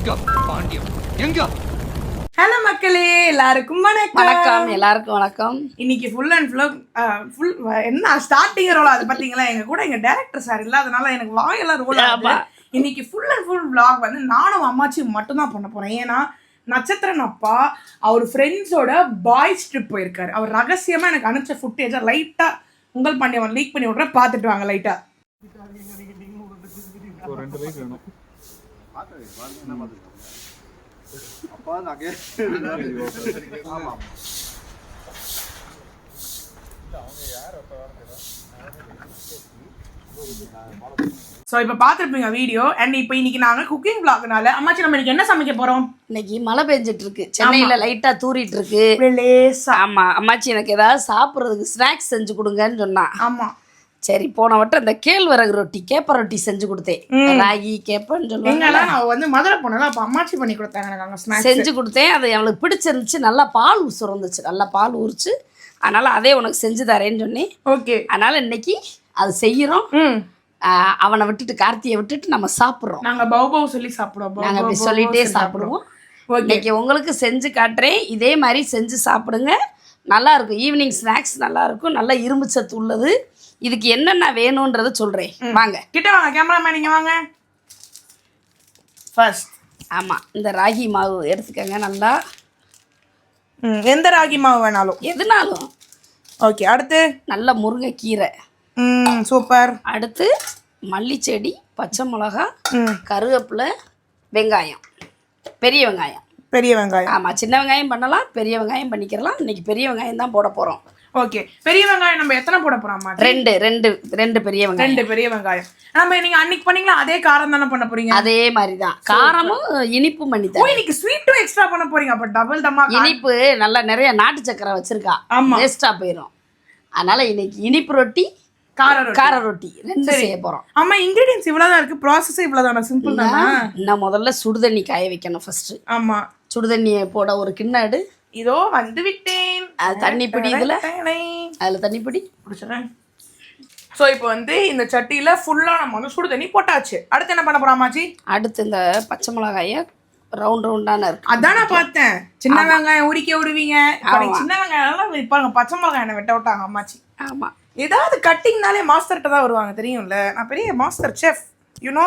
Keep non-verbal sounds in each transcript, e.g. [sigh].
எங்க பாண்டியம்? எங்க? ஹலோ மக்களே எல்லாருக்கும் வணக்கம். வணக்கம் எல்லாருக்கும் வணக்கம். இன்னைக்கு ஃபுல் அண்ட் ஃபுல் ஃபுல் என்ன ஸ்டார்டிங் ரோல் அது பாத்தீங்களா? எங்க கூட எங்க டைரக்டர் சார் இல்லாதனால எனக்கு வாயெல்லாம் ரோல் ஆகுது. இன்னைக்கு ஃபுல் அண்ட் ஃபுல் vlog வந்து நானும் அம்மாச்சி மட்டும் தான் பண்ண போறேன். ஏன்னா நட்சத்திரன் அப்பா அவர் ஃப்ரெண்ட்ஸோட பாய்ஸ் ட்ரிப் போயிருக்காரு. அவர் ரகசியமா எனக்கு அனுப்பிச்ச ஃபுட்டேஜை லைட்டா உங்கள் பாண்டியவன் லீக் பண்ணி விட்றேன். பார்த்துட்டு வாங்க லைட்டா ஸோ இப்போ பார்த்துருப்பீங்க வீடியோ அண்ட் இப்போ இன்னைக்கு நாங்கள் குக்கிங் vlogனால அம்மாச்சி நம்ம இன்னைக்கு என்ன சமைக்க போறோம்? இன்னைக்கு மழை பெஞ்சிட்டு இருக்கு சென்னையில லைட்டா தூறிட்டு இருக்கு அப்படியே லேசா ஆமா அம்மாச்சி எனக்கு ஏதாவது சாப்பிட்றதுக்கு ஸ்நாக்ஸ் செஞ்சு கொடுங்கன்னு சொன்னா. ஆமா. சரி போன வட்டம் இந்த கேழ்வரகு ரொட்டி கேப்ப ரொட்டி செஞ்சு கொடுத்தேன். ராகி கேப்பன்னு சொல்லுவாங்க நான் வந்து மதுரை போனல அப்போ அம்மாச்சி பண்ணி கொடுத்தாங்க எனக்கு செஞ்சு கொடுத்தேன். அது அவளுக்கு பிடிச்சிருந்துச்சு. நல்லா பால் சுரந்துச்சு நல்லா பால் ஊறிச்சு அதனால அதே உனக்கு செஞ்சு தரேன்னு சொன்னேன். ஓகே. அதனால இன்னைக்கு அது செய்யறோம். ம். ஆஹ் அவனை விட்டுட்டு கார்த்தியை விட்டுட்டு நம்ம சாப்பிட்றோம். நாங்க பவு பவு சொல்லி சாப்பிடுவோம். பவு நாங்க பவு அப்படி சொல்லிட்டே சொல்லி சாப்பிடுவோம். இன்னைக்கு உங்களுக்கு செஞ்சு காட்டுறேன். இதே மாதிரி செஞ்சு சாப்பிடுங்க. நல்லா இருக்கும். ஈவினிங் ஸ்நாக்ஸ் நல்லா இருக்கும். நல்ல இரும்பு சத்து உள்ளது. இதுக்கு என்னென்ன வேணுன்றதை சொல்றேன். வாங்க. கிட்ட வாங்க கேமராமேன் நீங்க வாங்க. ஃபர்ஸ்ட் ஆமா இந்த ராகி மாவு எடுத்துக்கங்க நல்லா. எந்த ராகி மாவு வேணாலும். எதுனாலும். ஓகே அடுத்து? நல்ல முருங்கைக்கீரை. ம் சூப்பர் அடுத்து மல்லிச்செடி பச்சை மிளகா கருவேப்பிலை வெங்காயம். பெரிய வெங்காயம். பெரிய வெங்காயம். ஆமா சின்ன வெங்காயம் பண்ணலாம் பெரிய வெங்காயம் பண்ணிக்கிறலாம். இன்னைக்கு பெரிய வெங்காயம் தான் போட போறோம். ஓகே பெரிய வெங்காயம் நம்ம எத்தனை போட போறோம் அம்மா ரெண்டு ரெண்டு ரெண்டு பெரிய வெங்காயம். ரெண்டு பெரிய வெங்காயம். நம்ம நீங்க அன்னைக்கு பண்ணீங்களா? அதே காரம் தானே பண்ண போறீங்க? அதே மாதிரி தான் காரமும் இனிப்பும் பண்ணி ஓ தரேன் இன்னைக்கு ஸ்வீட்டும் எக்ஸ்ட்ரா பண்ண போறீங்க. அப்ப டபுள் தம்மா இனிப்பு நல்லா நிறைய நாட்டு சக்கரை வச்சிருக்கா. ஆமா. வேஸ்டா போயிடும் அதனால இன்னைக்கு இனிப்பு ரொட்டி கார ரொட்டி. கார ரொட்டி. ரெண்டு செய்ய போறோம். ஆமா இன்கிரீடியன்ஸ் இவ்வளவுதான் இருக்கு. ப்ராசஸ் இவ்வளவுதானா? சிம்பிள் தானா? நான் முதல்ல சுடுதண்ணி காய வைக்கணும் ஃபர்ஸ்ட் ஆமா. சுடுதண்ணியை போட ஒரு கிண்ணாடு இதோ வந்து விட்டேன் அது தண்ணி பிடி இதுல. அதுல தண்ணி பிடி. பிடிச்சிடுறேன் ஸோ இப்போ வந்து இந்த சட்டியில ஃபுல்லா நம்ம வந்து சுடு தண்ணி போட்டாச்சு. அடுத்து என்ன பண்ண போறாமாச்சி அடுத்து இந்த பச்சை மிளகாய ரவுண்ட் ரவுண்டான இருக்கு. அதான் நான் பார்த்தேன். சின்ன வெங்காயம் உரிக்க விடுவீங்க. சின்ன வெங்காயம் பாருங்க பச்சை மிளகாய் என்ன வெட்ட விட்டாங்க அம்மாச்சி. ஆமா. ஏதாவது கட்டிங்னாலே மாஸ்டர்கிட்ட தான் வருவாங்க தெரியும்ல? நான் பெரிய மாஸ்டர் செஃப் யூனோ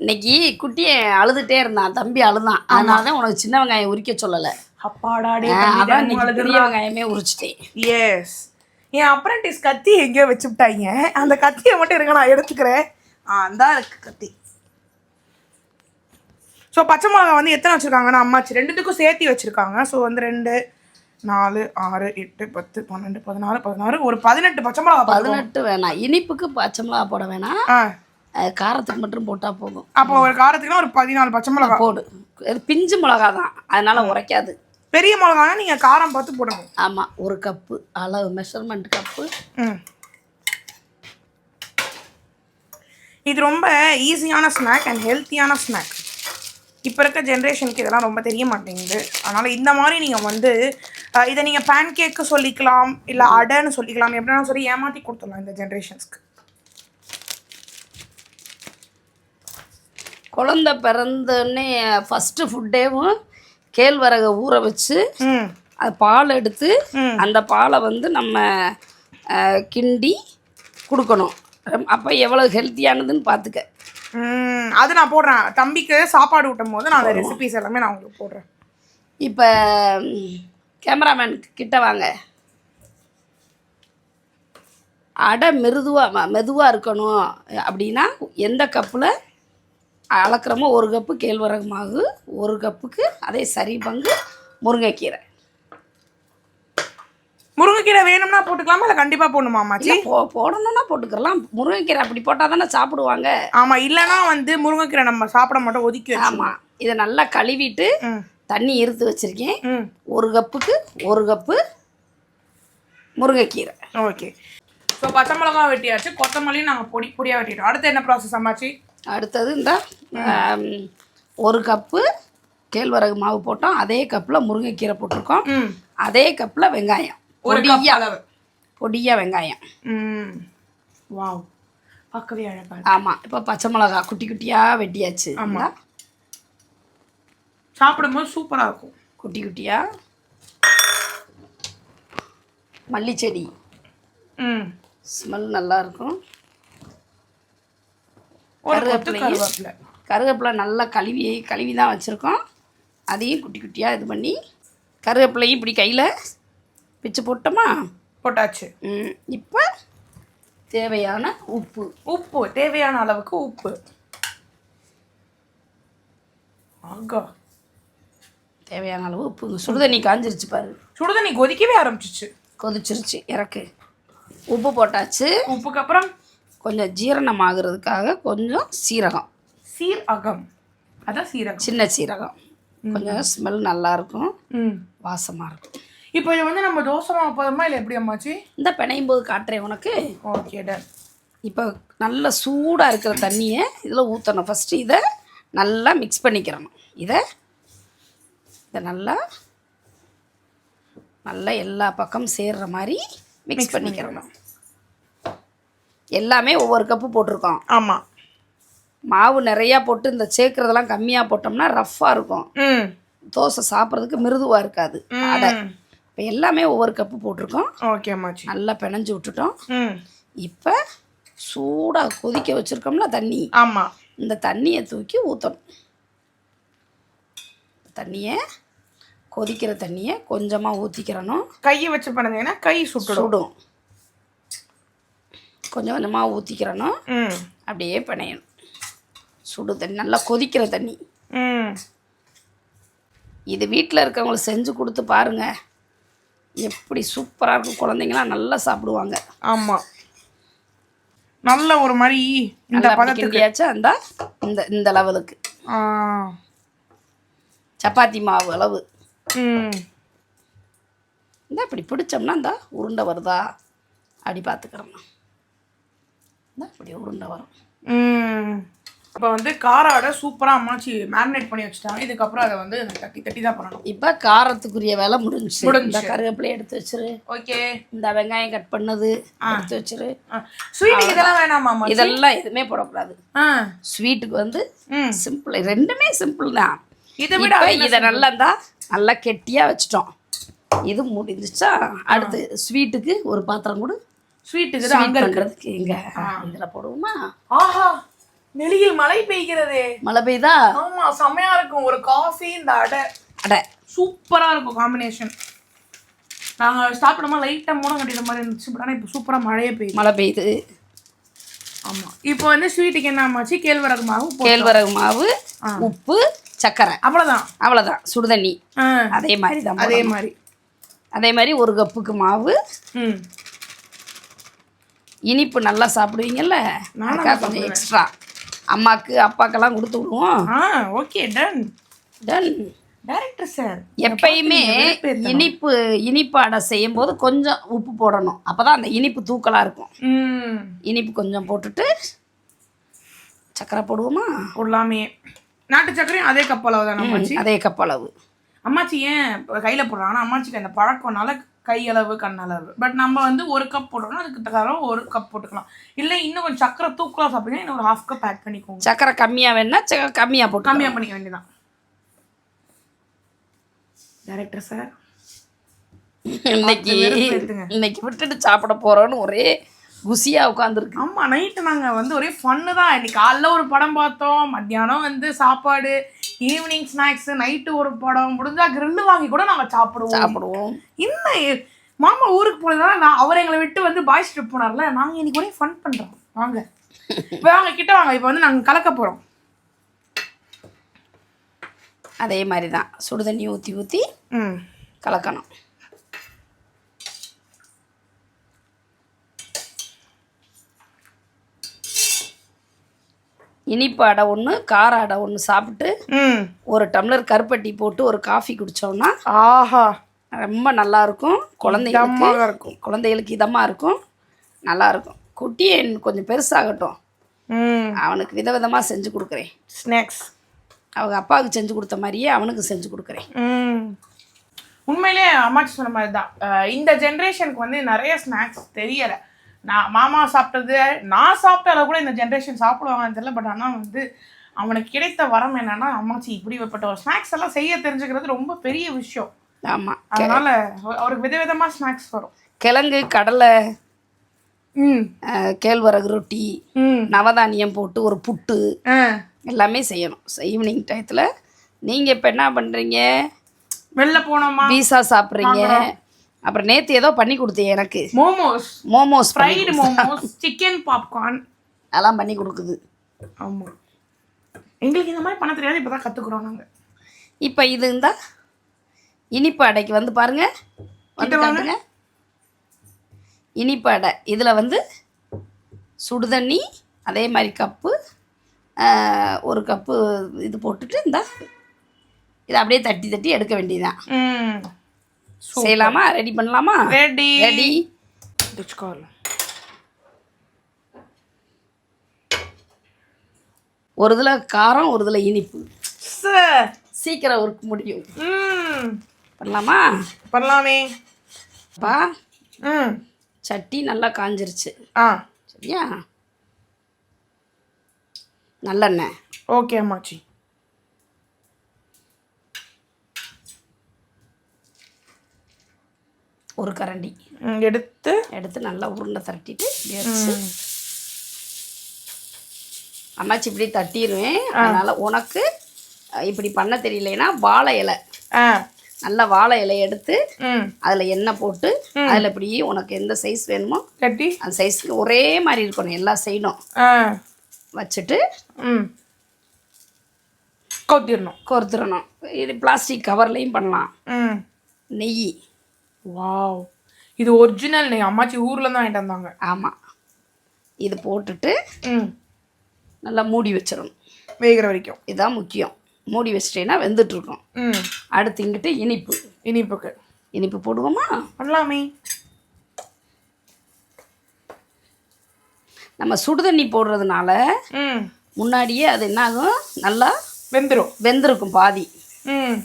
இன்னைக்கு குட்டியை அழுதுட்டே இருந்தான் தம்பி அழுதான். அதனால தான் உனக்கு சின்ன வெங்காயம் உரிக்க சொல்லலை. அப்பாடாடே வெங்காயமே உரிச்சிட்டேன். எஸ் என் அப்ரண்டிஸ் கத்தி எங்கேயோ வச்சுட்டாங்க அந்த கத்தியை மட்டும் இருங்க நான் எடுத்துக்கிறேன். ஆ அந்த இருக்கு கத்தி. ஸோ பச்சை மிளகா வந்து எத்தனை வச்சுருக்காங்கன்னா அம்மாச்சி ரெண்டுத்துக்கும் சேர்த்து வச்சுருக்காங்க. ஸோ வந்து ரெண்டு நாலு ஆறு எட்டு பத்து பன்னெண்டு பதினாறு பதினாறு ஒரு பதினெட்டு பச்சை மிளகா பதினெட்டு வேணாம். இனிப்புக்கு பச்சை மிளகா போட வேணாம். காரத்துக்கு மட்டும் போட்டா போதும். அப்போ ஒரு காரத்துக்குனா ஒரு பதினாலு பச்சை மிளகா. போடு. இது பிஞ்சு மிளகா தான். அதனால உரைக்காது. பெரிய மிளகானா நீங்கள் காரம் பார்த்து போடணும். ஆமா ஒரு கப்பு அளவு மெஷர்மெண்ட் கப்பு. ம். இது ரொம்ப ஈஸியான ஸ்நாக் அண்ட் ஹெல்த்தியான ஸ்நாக் இப்போ இருக்க ஜென்ரேஷனுக்கு இதெல்லாம் ரொம்ப தெரிய மாட்டேங்குது. அதனால் இந்த மாதிரி நீங்கள் வந்து இதை நீங்கள் பேன் கேக்கு சொல்லிக்கலாம் இல்லை அடைன்னு சொல்லிக்கலாம் எப்படின்னா சொல்லி ஏமாற்றி கொடுத்துடலாம் இந்த ஜென்ரேஷன்ஸ்க்கு குழந்தை பிறந்தோடனே ஃபஸ்ட்டு ஃபுட்டேவும் கேழ்வரகை ஊற வச்சு அது பால் எடுத்து அந்த பாலை வந்து நம்ம கிண்டி கொடுக்கணும். அப்போ எவ்வளோ ஹெல்த்தியானதுன்னு பார்த்துக்க அது நான் போடுறேன். தம்பிக்கு சாப்பாடு ஊட்டும் போது நான் அந்த ரெசிபிஸ் எல்லாமே நான் உங்களுக்கு போடுறேன். இப்போ கேமராமேன் கிட்ட வாங்க. அடை மிருதுவாக மெதுவாக இருக்கணும். அப்படின்னா எந்த கப்பில் அளக்குறோமோ ஒரு கப்பு கேழ்வரகு மாவு ஒரு கப்புக்கு அதே சரி பங்கு முருங்கைக்கீரை. முருங்கைக்கீரை வேணும்னா போட்டுக்கலாமா? இல்லை கண்டிப்பாக போடணுமா இல்லை போ போடணும்னா போட்டுக்கலாம். முருங்கைக்கீரை அப்படி போட்டால் தானே சாப்பிடுவாங்க. ஆமாம் இல்லைன்னா வந்து முருங்கைக்கீரை நம்ம சாப்பிட மாட்டோம் ஒதுக்கி வச்சு ஆமாம் இதை நல்லா கழுவிட்டு ம். தண்ணி இருத்து வச்சுருக்கேன். ம். ஒரு கப்புக்கு ஒரு கப்பு முருங்கைக்கீரை. ஓகே. ஸோ பச்சை மிளகா வெட்டியாச்சு. கொத்தமல்லியும் நாங்கள் பொடி பொடியாக வெட்டிட்டோம். அடுத்து என்ன ப்ராசஸ் அம்மாச்சி? அடுத்தது இந்த ஒரு கப்பு கேழ்வரகு மாவு போட்டோம். அதே கப்பில் முருங்கைக்கீரை போட்டிருக்கோம். அதே கப்பில் வெங்காயம். பொடியா. அளவு. பொடியா வெங்காயம். ம். வாவ். பார்க்கவே அழகா இருக்கு. ஆமாம் இப்போ பச்சை மிளகா குட்டி குட்டியாக வெட்டியாச்சு. ஆமா. இந்தா. சாப்பிடும்போது சூப்பராக இருக்கும். குட்டி குட்டியாக மல்லிச்செடி. ம். ஸ்மெல் நல்லா இருக்கும். கருவேப்பிலையும் கருவேப்பிலை. நல்லா கழுவி கழுவி தான் வச்சுருக்கோம். அதையும் குட்டி குட்டியாக இது பண்ணி கருவேப்பிலையும் இப்படி கையில் பிச்சு போட்டோமா? போட்டாச்சு. ம், இப்போ தேவையான உப்பு. உப்பு தேவையான அளவுக்கு உப்பு. ஆகா. தேவையான அளவு உப்பு. சுடுதண்ணி காஞ்சிருச்சு பாரு. சுடுதண்ணி கொதிக்கவே ஆரம்பிச்சிச்சு கொதிச்சிருச்சு இறக்கு. உப்பு போட்டாச்சு. உப்புக்கு அப்புறம் கொஞ்சம் ஜீரணம் ஆகுறதுக்காக கொஞ்சம் சீரகம். சீர் அகம் அதான் சீரகம். சின்ன சீரகம். கொஞ்சம் ஸ்மெல் நல்லா இருக்கும் வாசமாக இருக்கும். இப்போ இது வந்து நம்ம தோசை மாவு பதமா இல்லை எப்படி அம்மாச்சி? இந்த பிணையும் போது காட்டுறேன் உனக்கு. ஓகே டன் இப்போ நல்ல சூடாக இருக்கிற தண்ணியை இதில் ஊற்றணும் ஃபஸ்ட்டு இதை நல்லா மிக்ஸ் பண்ணிக்கிறணும். இதை இதை நல்லா நல்லா எல்லா பக்கம் சேர்ற மாதிரி மிக்ஸ் பண்ணிக்கிறணும். எல்லாமே ஒவ்வொரு கப்பு போட்டிருக்கோம். ஆமாம் மாவு நிறையா போட்டு இந்த சேர்க்குறதெல்லாம் கம்மியாக போட்டோம்னா ரஃப்பாக இருக்கும். தோசை சாப்பிட்றதுக்கு மிருதுவாக இருக்காது. அடை. இப்போ எல்லாமே ஒவ்வொரு கப்பு போட்டிருக்கோம். ஓகே அம்மாச்சி. நல்லா பிணைஞ்சு விட்டுட்டோம். இப்போ சூடாக கொதிக்க வச்சுருக்கோம்ல தண்ணி. ஆமாம் இந்த தண்ணியை தூக்கி ஊற்றணும் தண்ணியை கொதிக்கிற தண்ணியை கொஞ்சமாக ஊற்றிக்கிறணும் கையை வச்சு பண்ணுங்கன்னா கை சுட்டுடும். சுடும். கொஞ்சம் கொஞ்சமாக ஊற்றிக்கிறணும் அப்படியே பிணையணும். சுடு தண்ணி நல்லா கொதிக்கிற தண்ணி. இது வீட்டில் இருக்கவங்களுக்கு செஞ்சு கொடுத்து பாருங்க. எப்படி சூப்பராக இருக்கும். குழந்தைங்களாம் நல்லா சாப்பிடுவாங்க. ஆமாம் நல்ல ஒரு மாதிரி இந்த அப்படி பதத்துக்கு. அந்த இந்த இந்த லெவலுக்கு. சப்பாத்தி மாவு அளவு. இந்த இப்படி பிடிச்சோம்னா இந்த உருண்டை வருதா? அப்படி பார்த்துக்கிறோம் இந்த இப்படி உருண்டை வரும். இப்போ வந்து காராட சூப்பராக அம்மாச்சி மேரினேட் பண்ணி வச்சுட்டாங்க. இதுக்கப்புறம் அதை வந்து தட்டி தட்டி தான் பண்ணணும். இப்போ காரத்துக்குரிய வேலை முடிஞ்சுச்சு. முடிஞ்சுச்சு. இந்த கருவேப்பிலை எடுத்து வச்சிரு. ஓகே. இந்த வெங்காயம் கட் பண்ணது எடுத்து வச்சிரு. ஸ்வீட்டுக்கு இதெல்லாம் வேணாமா இதெல்லாம் எதுவுமே போடக்கூடாது. ஸ்வீட்டுக்கு வந்து சிம்பிள் ரெண்டுமே சிம்பிள் தான். இதை விட இதை நல்லா இருந்தா நல்லா கெட்டியாக வச்சிட்டோம். இது முடிஞ்சிச்சா அடுத்து ஸ்வீட்டுக்கு ஒரு பாத்திரம் கூட. ஸ்வீட் அங்கே இருக்கு. பண்ணுறதுக்கு எங்கே இதில் போடுவோமா? ஆஹா நெளியில் மழை பெய்கிறதே. மழை பெய்தா ஆமா செமையா இருக்கும். ஒரு காஃபி இந்த அடை. அடை. சூப்பரா இருக்கும் காம்பினேஷன் நாங்க சாப்பிடாம லைட்டா மூடம் கட்டிட்ட மாதிரி இருந்துச்சு பட் ஆனா இப்போ சூப்பரா மழையே பெய்யுது. மழை பெய்யுது. ஆமா. இப்போ வந்து ஸ்வீட்டுக்கு என்ன ஆமாச்சு? கேழ்வரகு மாவு கேழ்வரகு மாவு உப்பு சர்க்கரை. அவ்வளவுதான். அவ்வளோதான் சுடுதண்ணி. அதே மாதிரி தான் அதே. மாதிரி. அதே மாதிரி ஒரு கப்புக்கு மாவு ம். இனிப்பு நல்லா சாப்பிடுவீங்கல்ல? அக்கா கொஞ்சம் எக்ஸ்ட்ரா அம்மாக்கு அப்பாக்கெல்லாம் கொடுத்து விடுவோம். ஆ okay done done director sir எப்பயுமே இனிப்பு இனிப்பு அடை செய்யும் போது கொஞ்சம் உப்பு போடணும். அப்பதான் அந்த இனிப்பு தூக்கலாக இருக்கும். ம். இனிப்பு கொஞ்சம் போட்டுட்டு சக்கரை போடுவோமா? போடலாமே. நாட்டு சக்கரையும் அதே கப் அளவு தானே அதே கப் அளவு. அம்மாச்சி ஏன் கையில போடுறாங்கன்னா அம்மாச்சிக்கு அந்த பழக்கம்னால கை அளவு கண் அளவு பட் நம்ம வந்து ஒரு கப் போட்டோம்னா அதுக்கு தரம் ஒரு கப் போட்டுக்கலாம். இல்லை இன்னும் கொஞ்சம் சக்கரை தூக்கலாம் சாப்பிட்டீங்கன்னா இன்னும் ஒரு ஹாஃப் கப் ஆட் பண்ணிக்கோங்க. சக்கரை கம்மியாக வேணா கம்மியாக போட்டு கம்மியாக பண்ணிக்க வேண்டியதான் டைரக்டர் சார் இன்னைக்கு. இன்னைக்கு விட்டுட்டு சாப்பிட போறோன்னு ஒரே குசியாக உட்காந்துருக்கு ஆமா நைட்டு நாங்க வந்து ஒரே ஃபன்னு தான். இன்னைக்கு காலைல ஒரு படம் பார்த்தோம். மத்தியானம் வந்து சாப்பாடு ஈவினிங் ஸ்நாக்ஸ் நைட்டு ஒரு படம். முடிஞ்சா grill வாங்கி கூட நாங்க சாப்பிடுவோம். சாப்பிடுவோம். இன்னும் மாமா ஊருக்கு போனதுனால நான் அவர் எங்களை விட்டு வந்து பாய்ஸ் ட்ரிப் போனார்ல. நாங்க இன்னைக்கு ஒரே ஃபன் பண்றோம். வாங்க. [laughs] இப்போ வாங்க கிட்ட வாங்க. இப்போ வந்து நாங்க கலக்க போறோம். அதே மாதிரி தான் சுடு தண்ணி ஊற்றி ஊற்றி ம். கலக்கணும். இனிப்பு அடை ஒன்று கார அடை ஒன்று சாப்பிட்டு ஒரு டம்ளர் கருப்பட்டி போட்டு ஒரு காஃபி குடித்தோம்னா ஆஹா. ரொம்ப நல்லா இருக்கும். குழந்தைங்களுக்கு இதமாக இருக்கும். குழந்தைகளுக்கு இதமாக இருக்கும். நல்லா இருக்கும். குட்டியை கொஞ்சம் பெருசாகட்டும். அவனுக்கு விதவிதமாக செஞ்சு கொடுக்குறேன். ஸ்நாக்ஸ் அவங்க அப்பாவுக்கு செஞ்சு கொடுத்த மாதிரியே அவனுக்கு செஞ்சு கொடுக்குறேன். உண்மையிலே அம்மாச்சி சொன்ன மாதிரி தான் இந்த ஜென்ரேஷனுக்கு வந்து நிறைய ஸ்நாக்ஸ் தெரியலை. நான் மாமா சாப்பிட்டது நான் சாப்பிட்ட அளவு கூட இந்த ஜென்ரேஷன் சாப்பிடுவாங்கன்னு தெரியல பட் ஆனால் வந்து அவனுக்கு கிடைத்த வரம் என்னன்னா அம்மாச்சி இப்படிப்பட்ட ஒரு ஸ்நாக்ஸ் எல்லாம் செய்ய தெரிஞ்சுக்கிறது ரொம்ப பெரிய விஷயம். ஆமாம் அதனால அவ- அவருக்கு விதவிதமா ஸ்நாக்ஸ் வரும். கிழங்கு கடலை கேழ்வரகு ரொட்டி ம். நவதானியம் போட்டு ஒரு புட்டு எல்லாமே செய்யணும். ஈவினிங் டயத்தில் நீங்கள் இப்போ என்ன பண்ணுறீங்க வெளில போனோமா? பீஸா சாப்பிட்றீங்க. அப்புறம் நேற்று ஏதோ பண்ணி கொடுத்தீங்க எனக்கு. Momos. Momos fried momos chicken popcorn அதெல்லாம் பண்ணி கொடுக்குது. ஆமா. எங்களுக்கு இந்த மாதிரி பண்ண தெரியாது இப்பதான் கத்துக்கிறோம் நாங்க. இப்போ இது இருந்தா இனிப்பு அடைக்கு வந்து பாருங்க. வந்து. காட்டுங்க. இனிப்பு அடை. இதில் வந்து சுடுதண்ணி அதே மாதிரி கப்பு ஒரு கப்பு இது போட்டுட்டு இந்தா இதை அப்படியே தட்டி தட்டி எடுக்க வேண்டியதுதான். செய்யலாமா? ரெடி பண்ணலாமா? ரெடி ரெடி வச்சுக்கோல ஒரு இதில் காரம் ஒரு இதில் இனிப்பு. சீக்கிரம் ஒர்க் முடியும். பண்ணலாமா? பண்ணலாமே. பா ம். சட்டி நல்லா காஞ்சிருச்சு. ஆ. சரியா? நல்லெண்ணெய். ஓகே அம்மாச்சி. ஒரு கரண்டி. எடுத்து? எடுத்து நல்லா உருண்டை தட்டிட்டு வச்சு அம்மாச்சி இப்படி தட்டிடுவேன் அதனால உனக்கு இப்படி பண்ண தெரியலைன்னா வாழை இலை. நல்ல வாழை இலையை எடுத்து அதில் எண்ணெய் போட்டு அதில் இப்படி உனக்கு எந்த சைஸ் வேணுமோ கட்டி? அந்த சைஸ்க்கு ஒரே மாதிரி இருக்கணும் எல்லாம் செய்யணும் வச்சுட்டு கொத்திடணும். கோர்த்துடணும் இது பிளாஸ்டிக் கவர்லேயும் பண்ணலாம். நெய். வாவ். இது ஒரிஜினல் நெய் அம்மாச்சி ஊர்ல தான் வாங்கிட்டு வந்தாங்க. ஆமாம் இது போட்டுட்டு ம். நல்லா மூடி வச்சிடணும். வேகிற வரைக்கும். இதுதான் முக்கியம். மூடி வச்சிட்டேன்னா வெந்துட்டுருக்கும். ம். அடுத்து இங்கிட்டு இனிப்பு. இனிப்புக்கு. இனிப்பு போடுவோமா? பண்ணலாமே. நம்ம சுடுதண்ணி போடுறதுனால ம். முன்னாடியே அது என்ன ஆகும் நல்லா வெந்துடும் வெந்திருக்கும் பாதி. ம்.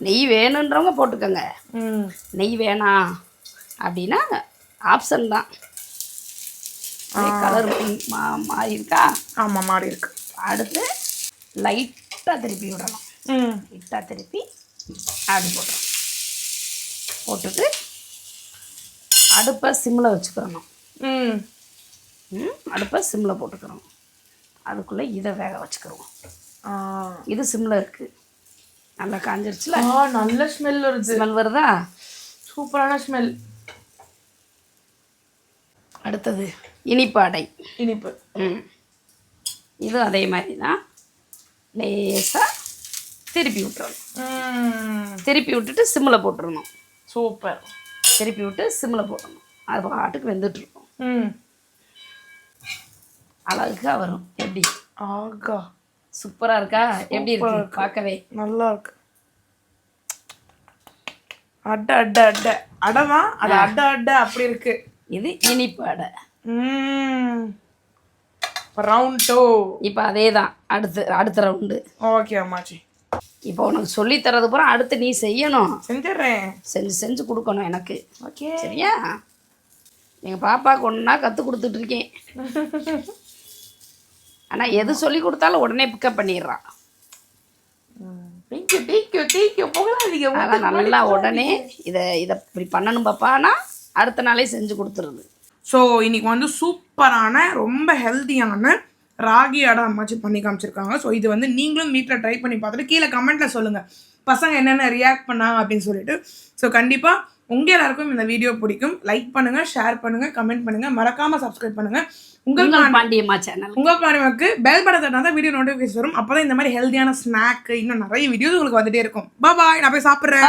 நெய் வேணுன்றவங்க போட்டுக்கோங்க. ம். நெய் வேணாம் அப்படின்னா ஆப்ஷன் தான். கலர் மா மாறி இருக்கா? ஆமாம் மாறி இருக்கு. அடுத்து லைட்டாக திருப்பி விடணும். ம். லைட்டாக திருப்பி அப்படி போட்டுரும் போட்டுட்டு அடுப்பை சிம்மில் வச்சுக்கிறணும் ம். ம், அடுப்பை சிம்மில் போட்டுக்கிறோம் அதுக்குள்ளே இதை வேக வச்சுக்கிறோம் இது சிம்மில் இருக்குது நல்லா காஞ்சிருச்சுல? ஆ நல்ல ஸ்மெல் வருது. ஸ்மெல் வருதா? சூப்பரான ஸ்மெல் அடுத்தது இனிப்பு அடை. இனிப்பு. ம். இதுவும் அதே மாதிரி தான் லேசாக திருப்பி விட்டுறணும். திருப்பி விட்டுட்டு சிம்மில் போட்டுறணும். சூப்பர். திருப்பி விட்டு சிம்மில் போடணும் அது பாட்டுக்கு வெந்துட்டுருக்கும் ம். அழகா வரும். எப்படி? ஆகா. சூப்பராக இருக்கா? எப்படி இருக்கு? பார்க்கவே. நல்லா இருக்கு. அட அட அட. அடதான் அது அட அட அப்படி இருக்கு. இது இனிப்பு அடை. ரவுண்ட் டூ இப்போ அதே தான் அடுத்து அடுத்த ரவுண்டு ஓகே அம்மாச்சி. இப்போ உனக்கு சொல்லித் தரது பூரா அடுத்து நீ செய்யணும். செஞ்சிடுறேன். செஞ்சு செஞ்சு கொடுக்கணும் எனக்கு. ஓகே சரியா? எங்கள் பாப்பாவுக்கு ஒன்றா கற்றுக் கொடுத்துட்டு இருக்கேன். [laughs] ஆனால் எது சொல்லி கொடுத்தாலும் உடனே பிக்கப் பண்ணிடுறான். அதான் நல்லா உடனே இதை இதை இப்படி பண்ணணும் பாப்பானா அடுத்த நாளே செஞ்சு கொடுத்துருது. ஸோ இன்னைக்கு வந்து சூப்பரான ரொம்ப ஹெல்த்தியான ராகி அடை அம்மாச்சி பண்ணி காமிச்சிருக்காங்க. ஸோ இது வந்து நீங்களும் வீட்டில் ட்ரை பண்ணி பார்த்துட்டு கீழே கமெண்ட்டில் சொல்லுங்கள் பசங்க என்னென்ன ரியாக்ட் பண்ணாங்க அப்படின்னு சொல்லிட்டு. ஸோ கண்டிப்பாக உங்கள் எல்லாருக்கும் இந்த வீடியோ பிடிக்கும். லைக் பண்ணுங்கள் ஷேர் பண்ணுங்கள் கமெண்ட் பண்ணுங்கள் மறக்காமல் சப்ஸ்கிரைப் பண்ணுங்கள் உங்கள் பாண்டியம்மா சேனல் உங்கள் பாண்டியம்மாக்கு பெல் படத்தை வீடியோ நோட்டிஃபிகேஷன் வரும். அப்போ இந்த மாதிரி ஹெல்த்தியான ஸ்நாக் இன்னும் நிறைய வீடியோஸ் உங்களுக்கு வந்துட்டே இருக்கும். பாய் நான் போய் சாப்பிடுறேன்.